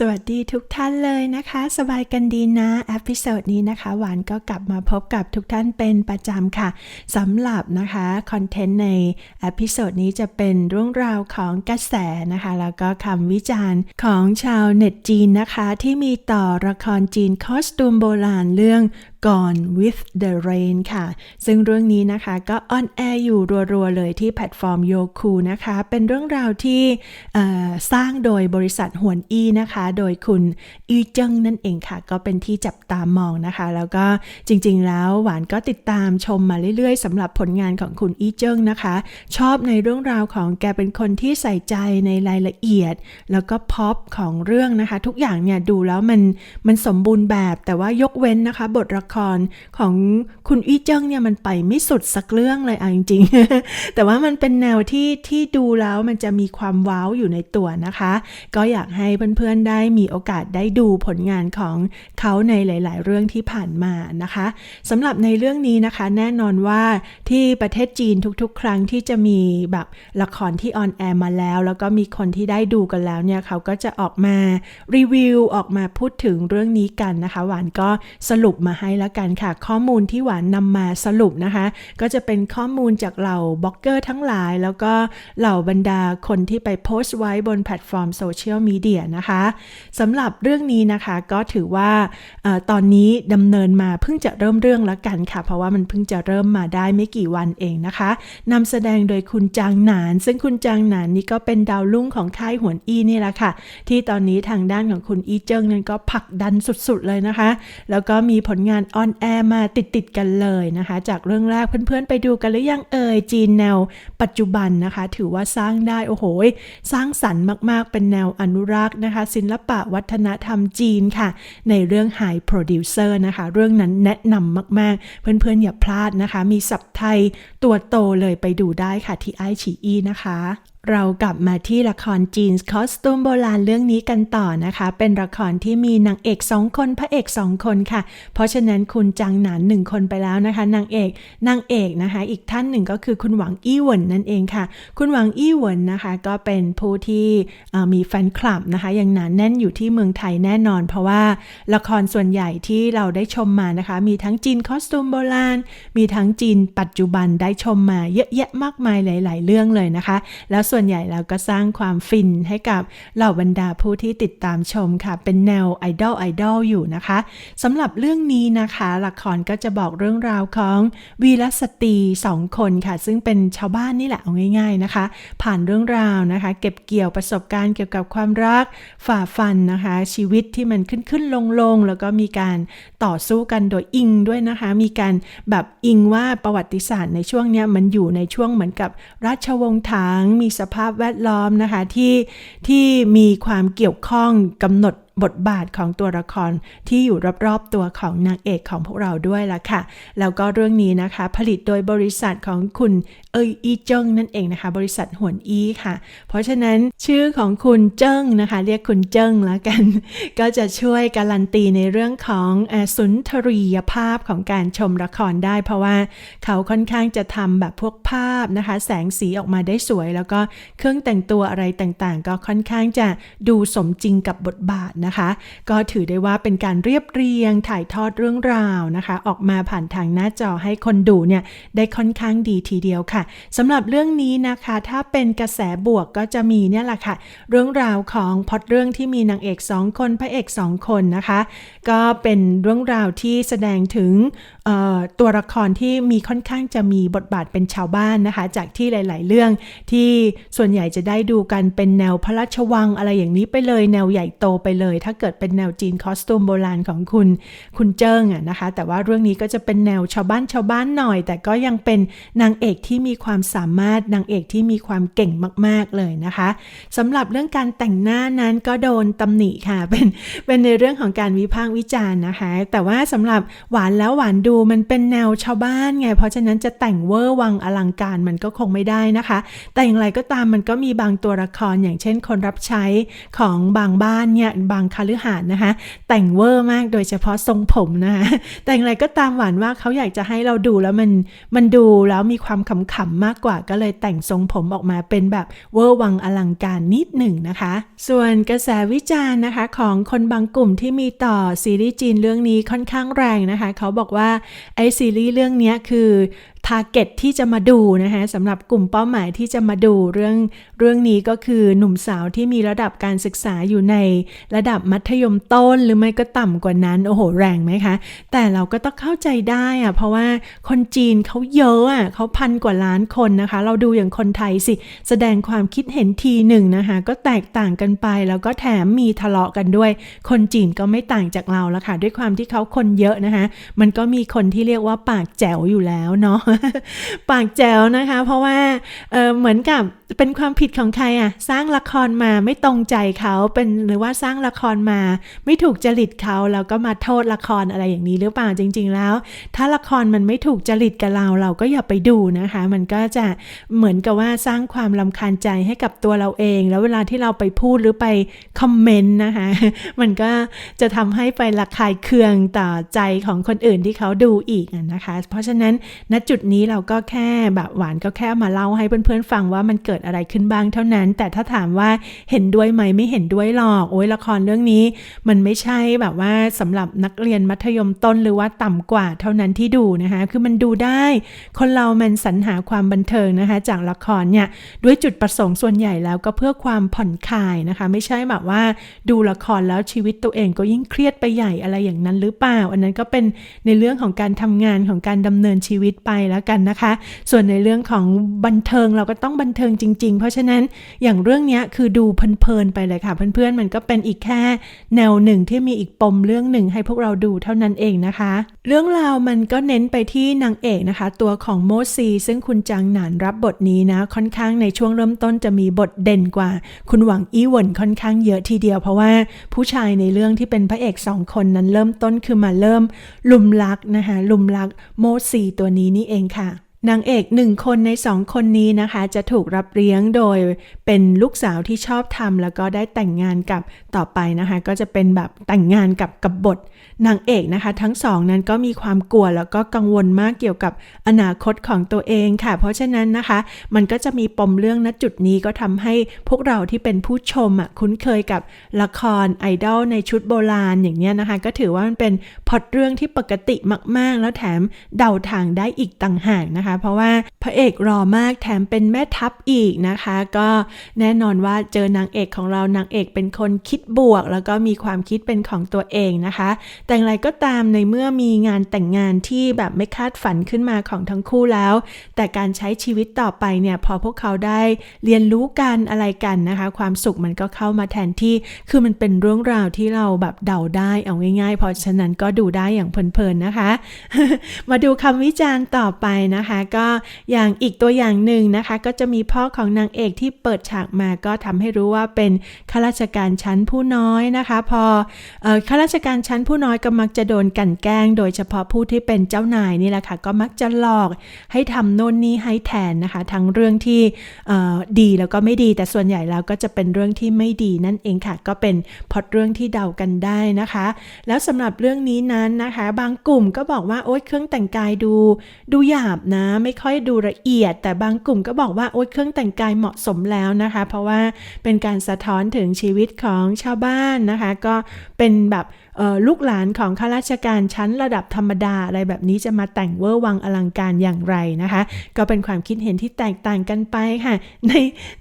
สวัสดีทุกท่านเลยนะคะ สบายกันดีนะเอพิโซดนี้นะคะ หวานก็กลับมาพบกับทุกท่านเป็นประจำค่ะสำหรับนะคะคอนเทนต์ในเอพิโซดนี้จะเป็นเรื่องราวของกระแสนะคะ แล้วก็คำวิจารณ์ของชาวเน็ตจีนนะคะ ที่มีต่อละครจีนคอสตูมโบราณเรื่อง Gone with the Rain ค่ะ ซึ่งเรื่องนี้นะคะก็ออนแอร์อยู่รัวๆ เลยที่แพลตฟอร์มโยคูนะคะ เป็นเรื่องราวที่สร้างโดยบริษัทหวนอีนะคะ โดยคุณอีเจิ้งนั่นเองค่ะ ก็เป็นที่จับตามองนะคะ แล้วก็จริงๆแล้วหวานก็ติดตามชมมาเรื่อยๆสำหรับผลงานของคุณอีเจิ้งนะคะ ชอบในเรื่องราวของแกเป็นคนที่ใส่ใจในรายละเอียด แล้วก็พอปของเรื่องนะคะ ทุกอย่างเนี่ยดูแล้วมันมันสมบูรณ์แบบแต่ว่ายกเว้นนะคะ บทละครของคุณอี้เจิ้งเนี่ยมันไปไม่สุดสักเรื่องเลยอะจริงๆ แต่ว่ามันเป็นแนวที่ที่ดูแล้วมันจะมีความว้าวอยู่ในตัวนะคะ ก็อยากให้เพื่อนๆได้มีโอกาสได้ดูผลงานของเขาในหลาย ๆ เรื่องที่ผ่านมานะคะสำหรับในเรื่องนี้นะคะ แน่นอนว่าที่ประเทศจีนทุกๆ ครั้งที่จะมีแบบละครที่ออนแอร์มาแล้ว แล้วก็มีคนที่ได้ดูกันแล้วเนี่ยเขาก็จะออกมารีวิวออกมาพูดถึงเรื่องนี้กันนะคะ หวานก็สรุปมาให้แล้วกันค่ะ ข้อมูลที่หวานนำมาสรุปนะคะ ก็จะเป็นข้อมูลจากเหล่าบล็อกเกอร์ทั้งหลาย แล้วก็เหล่าบรรดาคนที่ไปโพสต์ไว้บนแพลตฟอร์มโซเชียลมีเดียนะคะสำหรับเรื่องนี้นะคะก็ถือว่าอตอนนี้ดำเนินมาเพิ่งจะเริ่มเรื่องแล้วกันค่ะ เพราะว่ามันเพิ่งจะเริ่มมาได้ไม่กี่วันเองนะคะนำแสดงโดยคุณจางหนาน ซึ่งคุณจางหนานนี่ก็เป็นดาวรุ่งของค่ายหวนอีนี่แหละค่ะ ที่ตอนนี้ทางด้านของคุณอีเจิ้งนั้นก็ผลักดันสุดๆเลยนะคะ แล้วก็มีผลงานออนแอร์มาติดๆกันเลยนะคะ จากเรื่องแรกเพื่อนๆไปดูกันหรือยังเอ่ยจีนแนว ปัจจุบันนะคะ ถือว่าสร้างได้โอ้โหสร้างสรรค์มากๆ เป็นแนวอนุรักษ์นะคะ ศิลปะวัฒนธรรมจีนค่ะ ในเรื่อง High Producer นะคะ เรื่องนั้นแนะนำมากๆ เพื่อนๆอย่าพลาดนะคะ มีสับไทยตัวโตเลยไปดูได้ค่ะที่ไอฉีอีนะคะ เรากลับมาที่ละครจีนคอสตูมโบราณเรื่องนี้กันต่อนะคะ เป็นละครที่มีนางเอกสองคนพระเอกสองคนค่ะ เพราะฉะนั้นคุณจังหนานหนึ่งคนไปแล้วนะคะ นางเอกนางเอกนะคะ อีกท่านหนึ่งก็คือคุณหวังอี้เหวินนั่นเองค่ะ คุณหวังอี้เหวินนะคะ ก็เป็นผู้ที่มีแฟนคลับนะคะยังหนานแน่นอยู่ที่เมืองไทยแน่นอน เพราะว่าละครส่วนใหญ่ที่เราได้ชมมานะคะ มีทั้งจีนคอสตูมโบราณมีทั้งจีนปัจจุบันได้ชมมาเยอะแยะมากมายหลาย ๆ เรื่องเลยนะคะ แล้วส่วนวนใหญ่แล้วก็สร้างความฟินให้กับเหล่าบรรดาผู้ที่ติดตามชมค่ะ เป็นแนวไอดอลไอดอลอยู่นะคะสำหรับเรื่องนี้นะคะละครก็จะบอกเรื่องราวของวีรสตรีสองคนค่ะ ซึ่งเป็นชาวบ้านนี่แหละเอาง่าย ๆนะคะ ผ่านเรื่องราวนะคะ เก็บเกี่ยวประสบการณ์เกี่ยวกับความรักฝ่าฟันนะคะ ชีวิตที่มันขึ้นขึ้นลงลงๆแล้วก็มีการต่อสู้กันโดยอิงด้วยนะคะ มีการแบบอิงว่าประวัติศาสตร์ในช่วงเนี้ยมันอยู่ในช่วงเหมือนกับราชวงศ์ถางมีสภาพแวดล้อมนะคะที่ที่มีความเกี่ยวข้องกำหนด บทบาทของตัวละครที่อยู่รอบๆตัวของนางเอกของพวกเราด้วยละค่ะ แล้วก็เรื่องนี้นะคะ ผลิตโดยบริษัทของคุณเอยอีเจิ้งนั่นเองนะคะ บริษัทหวนอีค่ะ เพราะฉะนั้นชื่อของคุณเจิ้งนะคะ เรียกคุณเจิ้งแล้วกัน ก็จะช่วยการันตีในเรื่องของอสุนทรียภาพของการชมละครได้ เพราะว่าเขาค่อนข้างจะทำแบบพวกภาพนะคะ แสงสีออกมาได้สวย แล้วก็เครื่องแต่งตัวอะไรต่างๆ ก็ค่อนข้างจะดูสมจริงกับบทบาทนะคะ ก็ถือได้ว่าเป็นการเรียบเรียงถ่ายทอดเรื่องราวนะคะ ออกมาผ่านทางหน้าจอให้คนดูเนี่ยได้ค่อนข้างดีทีเดียวค่ะสำหรับเรื่องนี้นะคะ ถ้าเป็นกระแสบวกก็จะมีเนี่ยแหละค่ะ เรื่องราวของพอดเรื่องที่มีนางเอกสองคนพระเอกสองคนนะคะ ก็เป็นเรื่องราวที่แสดงถึงตัวละครที่มีค่อนข้างจะมีบทบาทเป็นชาวบ้านนะคะ จากที่หลาย ๆ เรื่องที่ส่วนใหญ่จะได้ดูกันเป็นแนวพระราชวังอะไรอย่างนี้ไปเลย แนวใหญ่โตไปเลยถ้าเกิดเป็นแนวจีนคอสตูมโบราณของคุณคุณเจิ้งอะนะคะ แต่ว่าเรื่องนี้ก็จะเป็นแนวชาวบ้านชาวบ้านหน่อย แต่ก็ยังเป็นนางเอกที่มีความสามารถนางเอกที่มีความเก่งมาก ๆเลยนะคะสำหรับเรื่องการแต่งหน้านั้นก็โดนตำหนิค่ะเป็นเป็นในเรื่องของการวิพากษ์วิจารณ์นะคะ แต่ว่าสำหรับหวานแล้วหวานดูมันเป็นแนวชาวบ้านไง เพราะฉะนั้นจะแต่งเวอร์วังอลังการมันก็คงไม่ได้นะคะ แต่อย่างไรก็ตามมันก็มีบางตัวละครอย่างเช่นคนรับใช้ของบางบ้านเนี่ยบางคฤหาสน์นะคะ แต่งเวอร์มากโดยเฉพาะทรงผมนะคะ แต่อย่างไรก็ตามหวานว่าเขาอยากจะให้เราดูแล้วมันมันดูแล้วมีความขำๆมากกว่าก็เลยแต่งทรงผมออกมาเป็นแบบเวอร์วังอลังการนิดหนึ่งนะคะ ส่วนกระแสวิจารณ์นะคะของคนบางกลุ่มที่มีต่อซีรีส์จีนเรื่องนี้ค่อนข้างแรงนะคะ เขาบอกว่าไอซีรีส์เรื่องนี้คือ ทาร์เก็ตที่จะมาดูนะคะสำหรับกลุ่มเป้าหมายที่จะมาดูเรื่องเรื่องนี้ก็คือหนุ่มสาวที่มีระดับการศึกษาอยู่ในระดับมัธยมต้นหรือไม่ก็ต่ำกว่านั้น โอ้โห แรงไหมคะ แต่เราก็ต้องเข้าใจได้อะเพราะว่าคนจีนเขาเยอะอะเขาพันกว่าล้านคนนะคะ เราดูอย่างคนไทยสิ แสดงความคิดเห็นทีหนึ่งนะคะ ก็แตกต่างกันไป แล้วก็แถมมีทะเลาะกันด้วย คนจีนก็ไม่ต่างจากเราละค่ะด้วยความที่เขาคนเยอะนะคะ มันก็มีคนที่เรียกว่าปากแจ๋วอยู่แล้วเนาะปากแจ๋วนะคะ เพราะว่าเเหมือนกับเป็นความผิดของใครอะ สร้างละครมาไม่ตรงใจเขาเป็นหรือว่าสร้างละครมา ไม่ถูกจริตเขาแล้วก็มาโทษละครอะไรอย่างนี้หรือเปล่าจริง ๆ แล้ว ถ้าละครมันไม่ถูกจริตกับเรา เราก็อย่าไปดูนะคะ มันก็จะเหมือนกับว่าสร้างความลำคาญใจให้กับตัวเราเอง แล้วเวลาที่เราไปพูดหรือไปคอมเมนต์นะคะมันก็จะทำให้ไประคายเคืองต่อใจของคนอื่นที่เขาดูอีกนะคะ เพราะฉะนั้นณจุดนี้เราก็แค่แบบหวานก็แค่มาเล่าให้เพื่อนๆฟังว่ามันเกิดอะไรขึ้นบ้างเท่านั้น แต่ถ้าถามว่าเห็นด้วยไหมไม่เห็นด้วยหรอก โอ้ยละครเรื่องนี้ มันไม่ใช่แบบว่าสำหรับนักเรียนมัธยมต้นหรือว่าต่ำกว่าเท่านั้นที่ดูนะคะ คือมันดูได้ คนเรามันสรรหาความบันเทิงนะคะ จากละครเนี่ยด้วยจุดประสงค์ส่วนใหญ่แล้วก็เพื่อความผ่อนคลายนะคะ ไม่ใช่แบบว่าดูละครแล้วชีวิตตัวเองก็ยิ่งเครียดไปใหญ่อะไรอย่างนั้นหรือเปล่า อันนั้นก็เป็นในเรื่องของการทำงานของการดำเนินชีวิตไปแล้วกันนะคะ ส่วนในเรื่องของบันเทิงเราก็ต้องบันเทิงจริง ๆ เพราะฉะนั้นอย่างเรื่องนี้คือดูเพลินๆไปเลยค่ะ เพื่อนๆมันก็เป็นอีกแค่แนวหนึ่งที่มีอีกปมเรื่องหนึ่งให้พวกเราดูเท่านั้นเองนะคะ เรื่องราวมันก็เน้นไปที่นางเอกนะคะ ตัวของโมซี ซึ่งคุณจางหนานรับบทนี้นะ ค่อนข้างในช่วงเริ่มต้นจะมีบทเด่นกว่า คุณหวังอี้หวนค่อนข้างเยอะทีเดียว เพราะว่าผู้ชายในเรื่องที่เป็นพระเอกสองคนนั้นเริ่มต้นคือมาเริ่มลุมรักนะคะลุมรักโมซีตัวนี้นี่เองค่ะ นางเอกหนึ่งคนในสองคนนี้นะคะ จะถูกรับเลี้ยงโดยเป็นลูกสาวที่ชอบทำแล้วก็ได้แต่งงานกับต่อไปนะคะ ก็จะเป็นแบบแต่งงานกับกับบทนางเอกนะคะ ทั้งสองนั้นก็มีความกลัวแล้วก็กังวลมากเกี่ยวกับอนาคตของตัวเองค่ะ เพราะฉะนั้นนะคะ มันก็จะมีปมเรื่องณจุดนี้ก็ทำให้พวกเราที่เป็นผู้ชมอะคุ้นเคยกับละครไอดอลในชุดโบราณอย่างเนี้ยนะคะ ก็ถือว่ามันเป็นพอตเรื่องที่ปกติมาก ๆ แล้วแถมเดาทางได้อีกต่างหากนะคะเพราะว่าพระเอกรอมากแถมเป็นแม่ทัพอีกนะคะ ก็แน่นอนว่าเจอนางเอกของเรานางเอกเป็นคนคิดบวก แล้วก็มีความคิดเป็นของตัวเองนะคะ แต่อย่างไรก็ตามในเมื่อมีงานแต่งงานที่แบบไม่คาดฝันขึ้นมาของทั้งคู่แล้ว แต่การใช้ชีวิตต่อไปเนี่ยพอพวกเขาได้เรียนรู้กันอะไรกันนะคะ ความสุขมันก็เข้ามาแทนที่คือมันเป็นเรื่องราวที่เราแบบเดาได้เอาง่ายๆ เพราะฉะนั้นก็ดูได้อย่างเพลินๆนะคะ มาดูคำวิจารณ์ต่อไปนะคะก็อย่างอีกตัวอย่างหนึ่งนะคะ ก็จะมีพ่อของนางเอกที่เปิดฉากมาก็ทำให้รู้ว่าเป็นข้าราชการชั้นผู้น้อยนะคะ พอข้าราชการชั้นผู้น้อยก็มักจะโดนกันแกล้ง โดยเฉพาะผู้ที่เป็นเจ้านายนี่แหละค่ะ ก็มักจะหลอกให้ทำโน่นนี่ให้แทนนะคะ ทั้งเรื่องที่ดีแล้วก็ไม่ดี แต่ส่วนใหญ่แล้วก็จะเป็นเรื่องที่ไม่ดีนั่นเองค่ะ ก็เป็นพอตเรื่องที่เดากันได้นะคะ แล้วสำหรับเรื่องนี้นั้นนะคะ บางกลุ่มก็บอกว่าโอ๊ยเครื่องแต่งกายดู ดูหยาบนะไม่ค่อยดูละเอียด แต่บางกลุ่มก็บอกว่าโอ๊ยเครื่องแต่งกายเหมาะสมแล้วนะคะ เพราะว่าเป็นการสะท้อนถึงชีวิตของชาวบ้านนะคะ ก็เป็นแบบ ลูกหลานของข้าราชการชั้นระดับธรรมดาอะไรแบบนี้จะมาแต่งเวอร์วังอลังการอย่างไรนะคะ ก็เป็นความคิดเห็นที่แตกต่างกันไปค่ะ ใน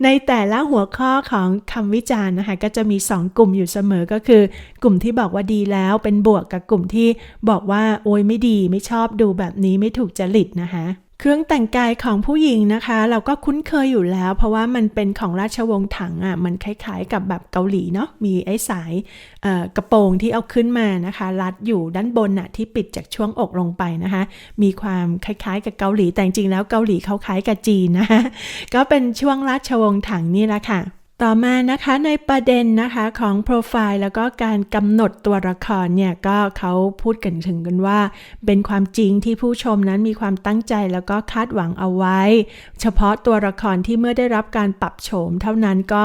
ในแต่ละหัวข้อของคำวิจารณ์นะคะ ก็จะมี 2 กลุ่มอยู่เสมอก็คือ กลุ่มที่บอกว่าดีแล้วเป็นบวกกับกลุ่มที่บอกว่าโอ้ยไม่ดีไม่ชอบดูแบบนี้ไม่ถูกจริตนะคะเครื่องแต่งกายของผู้หญิงนะคะ เราก็คุ้นเคยอยู่แล้ว เพราะว่ามันเป็นของราชวงศ์ถังอะ่ะมันคล้ายๆกับแบบเกาหลีเนาะมีไอ้สายกระโปรงที่เอาขึ้นมานะคะ รัดอยู่ด้านบนน่ะที่ปิดจากช่วงอกลงไปนะคะ มีความคล้ายๆ กับเกาหลีแต่จริงๆแล้วเกาหลีเขาคล้ายกับจีนนะคะก็เป็นช่วงราชวงศ์ถังนี่แหละค่ะ ต่อมานะคะในประเด็นนะคะของโปรไฟล์แล้วก็การกำหนดตัวละครเนี่ยก็เขาพูดกันถึงกันว่า เป็นความจริงที่ผู้ชมนั้นมีความตั้งใจแล้วก็คาดหวังเอาไว้ เฉพาะตัวละครที่เมื่อได้รับการปรับโฉม เท่านั้นก็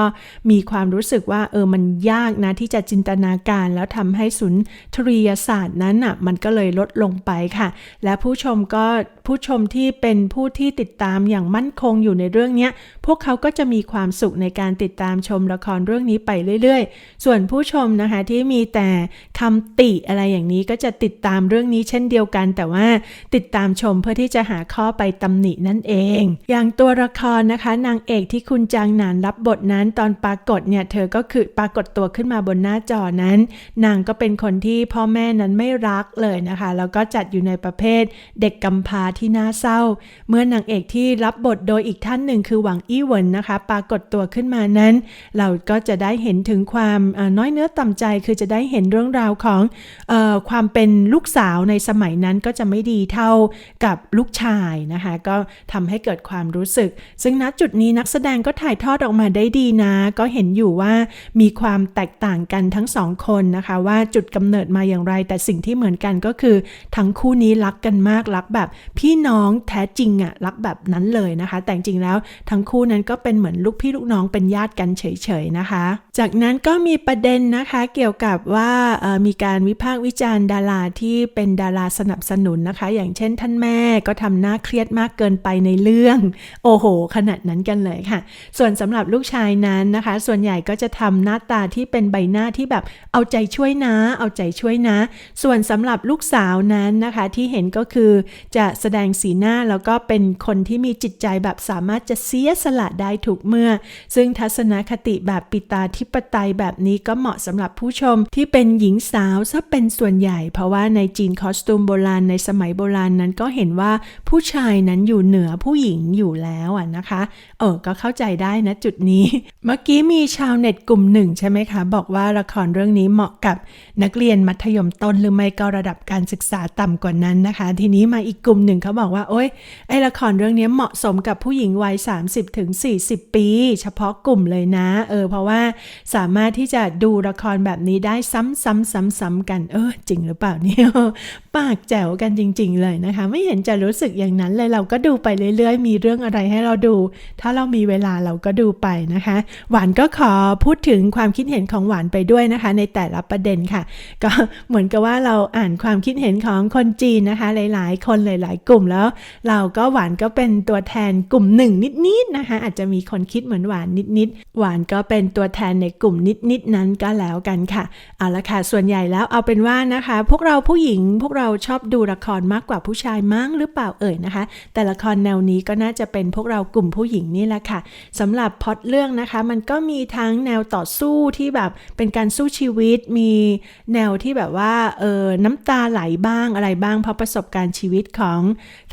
มีความรู้สึกว่าเออมันยากนะที่จะจินตนาการ แล้วทำให้สุนทรียศาสตร์นั้นอะมันก็เลยลดลงไปค่ะ และผู้ชมก็ผู้ชมที่เป็นผู้ที่ติดตามอย่างมั่นคงอยู่ในเรื่องเนี้ยพวกเขาก็จะมีความสุขในการติดตามชมละครเรื่องนี้ไปเรื่อยๆ ส่วนผู้ชมนะคะที่มีแต่คำติอะไรอย่างนี้ก็จะติดตามเรื่องนี้เช่นเดียวกัน แต่ว่าติดตามชมเพื่อที่จะหาข้อไปตำหนินั่นเอง อย่างตัวละครนะคะนางเอกที่คุณจางหนานรับบทนั้นตอนปรากฏเนี่ยเธอก็คือปรากฏตัวขึ้นมาบนหน้าจอนั้น นางก็เป็นคนที่พ่อแม่นั้นไม่รักเลยนะคะ แล้วก็จัดอยู่ในประเภทเด็กกำพร้าที่น่าเศร้า เมื่อนางเอกที่รับบทโดยอีกท่านหนึ่งคือหวังอี้เหวินนะคะ ปรากฏตัวขึ้นมานั้นเราก็จะได้เห็นถึงความน้อยเนื้อต่ำใจ คือจะได้เห็นเรื่องราวของออความเป็นลูกสาวในสมัยนั้นก็จะไม่ดีเท่ากับลูกชายนะคะก็ทำให้เกิดความรู้สึก ซึ่งณจุดนี้นักแสดงก็ถ่ายทอดออกมาได้ดีนะ ก็เห็นอยู่ว่ามีความแตกต่างกันทั้งสองคนนะคะว่าจุดกำเนิดมาอย่างไร แต่สิ่งที่เหมือนกันก็คือ ทั้งคู่นี้รักกันมากรักแบบพี่น้องแท้จริงอะรักแบบนั้นเลยนะคะ แต่จริงแล้วทั้งคู่นั้นก็เป็นเหมือนลูกพี่ลูกน้องเป็นญาติกันเฉยๆนะคะ จากนั้นก็มีประเด็นนะคะเกี่ยวกับว่ามีการวิพากษ์วิจารณ์ดาราที่เป็นดาราสนับสนุนนะคะ อย่างเช่นท่านแม่ก็ทำหน้าเครียดมากเกินไปในเรื่อง โอ้โห ขนาดนั้นกันเลยค่ะ ส่วนสำหรับลูกชายนั้นนะคะ ส่วนใหญ่ก็จะทำหน้าตาที่เป็นใบหน้าที่แบบเอาใจช่วยนะ เอาใจช่วยนะ ส่วนสำหรับลูกสาวนั้นนะคะที่เห็นก็คือจะแสดงสีหน้าแล้วก็เป็นคนที่มีจิตใจแบบสามารถจะเสียสละได้ทุกเมื่อ ซึ่งทัศนคติแบบปิตาธิปไตยแบบนี้ก็เหมาะสำหรับผู้ชมที่เป็นหญิงสาวซะเป็นส่วนใหญ่ เพราะว่าในจีนคอสตูมโบราณในสมัยโบราณนั้นก็เห็นว่าผู้ชายนั้นอยู่เหนือผู้หญิงอยู่แล้วอะนะคะ เออก็เข้าใจได้นะจุดนี้ เมื่อกี้มีชาวเน็ตกลุ่มหนึ่งใช่ไหมคะ บอกว่าละครเรื่องนี้เหมาะกับนักเรียนมัธยมต้นหรือไม่ก็ระดับการศึกษาต่ำกว่านั้นนะคะ ทีนี้มาอีกกลุ่มหนึ่งเขาบอกว่าโอ๊ยไอละครเรื่องนี้เหมาะสมกับผู้หญิงวัย 30ถึง40 ปี เฉพาะกลุ่มเลยนะ เออ เพราะว่าสามารถที่จะดูละครแบบนี้ได้ซ้ำๆๆๆกัน เออ จริงหรือเปล่าเนี่ย ปากแจ๋วกันจริง ๆ เลยนะคะ ไม่เห็นจะรู้สึกอย่างนั้นเลย เราก็ดูไปเรื่อย ๆ มีเรื่องอะไรให้เราดู ถ้าเรามีเวลาเราก็ดูไปนะคะ หวานก็ขอพูดถึงความคิดเห็นของหวานไปด้วยนะคะ ในแต่ละประเด็นค่ะ ก็เหมือนกับว่าเราอ่านความคิดเห็นของคนจีนนะคะ หลาย ๆ คนหลาย ๆ กลุ่มแล้ว เราก็หวานก็เป็นตัวแทนกลุ่มหนึ่งนิด ๆ นะคะ อาจจะมีคนคิดเหมือนหวานนิด ๆหวานก็เป็นตัวแทนในกลุ่มนิดๆนั้นก็แล้วกันค่ะ เอาละค่ะ ส่วนใหญ่แล้วเอาเป็นว่านะคะ พวกเราผู้หญิงพวกเราชอบดูละครมากกว่าผู้ชายมั้งหรือเปล่าเอ่ยนะคะ แต่ละครแนวนี้ก็น่าจะเป็นพวกเรากลุ่มผู้หญิงนี่แหละค่ะสำหรับพอตเรื่องนะคะ มันก็มีทั้งแนวต่อสู้ที่แบบเป็นการสู้ชีวิต มีแนวที่แบบว่าเออน้ำตาไหลบ้างอะไรบ้างเพราะประสบการณ์ชีวิตของ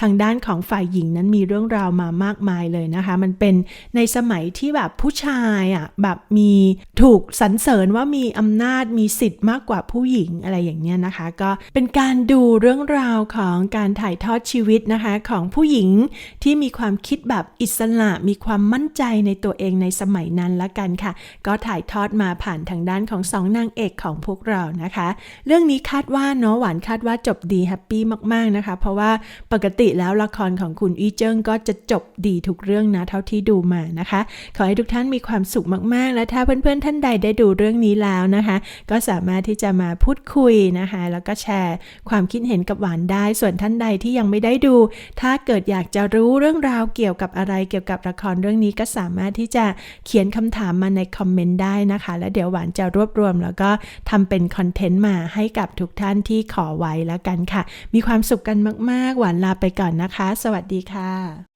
ทางด้านของฝ่ายหญิงนั้นมีเรื่องราวมามากมายเลยนะคะ มันเป็นในสมัยที่แบบผู้ชายอะแบบมีถูกสรรเสริญว่ามีอำนาจมีสิทธิ์มากกว่าผู้หญิงอะไรอย่างเนี้ยนะคะ ก็เป็นการดูเรื่องราวของการถ่ายทอดชีวิตนะคะของผู้หญิงที่มีความคิดแบบอิสระมีความมั่นใจในตัวเองในสมัยนั้นละกันค่ะ ก็ถ่ายทอดมาผ่านทางด้านของสองนางเอกของพวกเรานะคะ เรื่องนี้คาดว่าเนาะหวานคาดว่าจบดีแฮปปี้มากๆนะคะ เพราะว่าปกติแล้วละครของคุณอีเจิ้งก็จะจบดีทุกเรื่องนะเท่าที่ดูมานะคะ ขอให้ทุกท่านมีความความสุขมากๆ และถ้าเพื่อนๆท่านใดได้ดูเรื่องนี้แล้วนะคะ ก็สามารถที่จะมาพูดคุยนะคะ แล้วก็แชร์ความคิดเห็นกับหวานได้ ส่วนท่านใดที่ยังไม่ได้ดู ถ้าเกิดอยากจะรู้เรื่องราวเกี่ยวกับอะไรเกี่ยวกับละครเรื่องนี้ก็สามารถที่จะเขียนคำถามมาในคอมเมนต์ได้นะคะ แล้วเดี๋ยวหวานจะรวบรวม แล้วก็ทำเป็นคอนเทนต์มาให้กับทุกท่านที่ขอไว้แล้วกันค่ะ มีความสุขกันมาก ๆ หวานลาไปก่อนนะคะ สวัสดีค่ะ